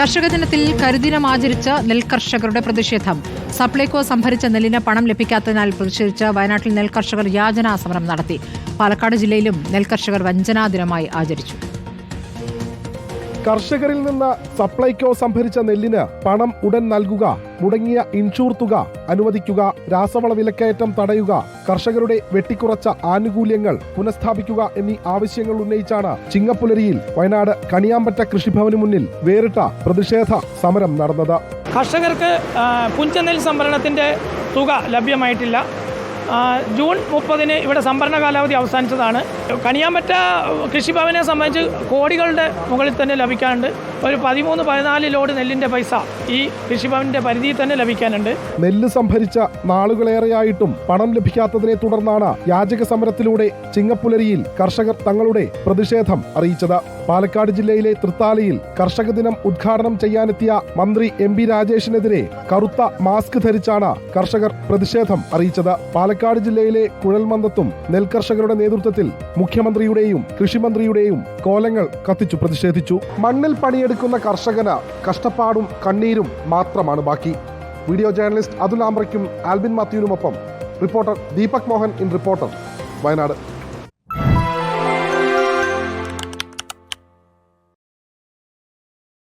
കർഷക ദിനത്തിൽ കരുദിനം ആചരിച്ച നെൽകർഷകരുടെ പ്രതിഷേധം. സപ്ലൈകോ സംഭരിച്ച നെല്ലിന് പണം ലഭിക്കാത്തതിനാൽ പ്രതിഷേധിച്ച് വയനാട്ടിൽ നെൽകർഷകർ യാചനാ സമരം നടത്തി. പാലക്കാട് ജില്ലയിലും നെൽകർഷകർ വഞ്ചനാ ദിനമായി ആചരിച്ചു. കർഷകരിൽ നിന്ന് സപ്ലൈകോ സംഭരിച്ച നെല്ലിന് പണം ഉടൻ നൽകുക മുടങ്ങിയ ഇൻഷൂർ തുക അനുവദിക്കുക രാസവള വിലക്കയറ്റം തടയുക കർഷകരുടെ വെട്ടിക്കുറച്ച ആനുകൂല്യങ്ങൾ പുനഃസ്ഥാപിക്കുക എന്നീ ആവശ്യങ്ങൾ ഉന്നയിച്ചാണ് ചിങ്ങപ്പുലരിയിൽ വയനാട് കണിയാമ്പറ്റ കൃഷിഭവന് മുന്നിൽ വേറിട്ട പ്രതിഷേധ സമരം നടന്നത്. കർഷകർക്ക് പുഞ്ചനെൽ സംഭരണത്തിന്റെ തുക ലഭ്യമായിട്ടില്ല. ജൂൺ മുപ്പതിന് ഇവിടെ സംഭരണ കാലാവധി അവസാനിച്ചതാണ്. കണിയാമ്പറ്റ കൃഷിഭവനെ സംബന്ധിച്ച് കോടികളുടെ മുകളിൽ തന്നെ ലഭിക്കാനുണ്ട്. ഒരു പതിമൂന്ന് പതിനാല് ലോഡ് നെല്ലിന്റെ പൈസ ഈ കൃഷിഭവന്റെ പരിധിയിൽ തന്നെ ലഭിക്കാനുണ്ട്. നെല്ല് സംഭരിച്ച നാളുകളേറെയായിട്ടും പണം ലഭിക്കാത്തതിനെ തുടർന്നാണ് യാചക സമരത്തിലൂടെ ചിങ്ങപ്പുലരിയിൽ കർഷകർ തങ്ങളുടെ പ്രതിഷേധം അറിയിച്ചത്. പാലക്കാട് ജില്ലയിലെ തൃത്താലയിൽ കർഷക ദിനം ഉദ്ഘാടനം ചെയ്യാനെത്തിയ മന്ത്രി എം പി രാജേഷിനെതിരെ കറുത്ത മാസ്ക് ധരിച്ചാണ് കർഷകർ പ്രതിഷേധം അറിയിച്ചത്. പാലക്കാട് ജില്ലയിലെ കുഴൽമന്ദത്തും നെൽകർഷകരുടെ നേതൃത്വത്തിൽ മുഖ്യമന്ത്രിയുടെയും കൃഷിമന്ത്രിയുടെയും കോലങ്ങൾ കത്തിച്ചു പ്രതിഷേധിച്ചു. മണ്ണിൽ പണിയെടുക്കുന്ന കർഷകന് കഷ്ടപ്പാടും കണ്ണീരും മാത്രമാണ് ബാക്കി. വീഡിയോ ജേർണലിസ്റ്റ് അതുൽ ആംബ്രയ്ക്കും Albin മാത്യുവിനുമൊപ്പം reporter Deepak Mohan in reporter Wayanad.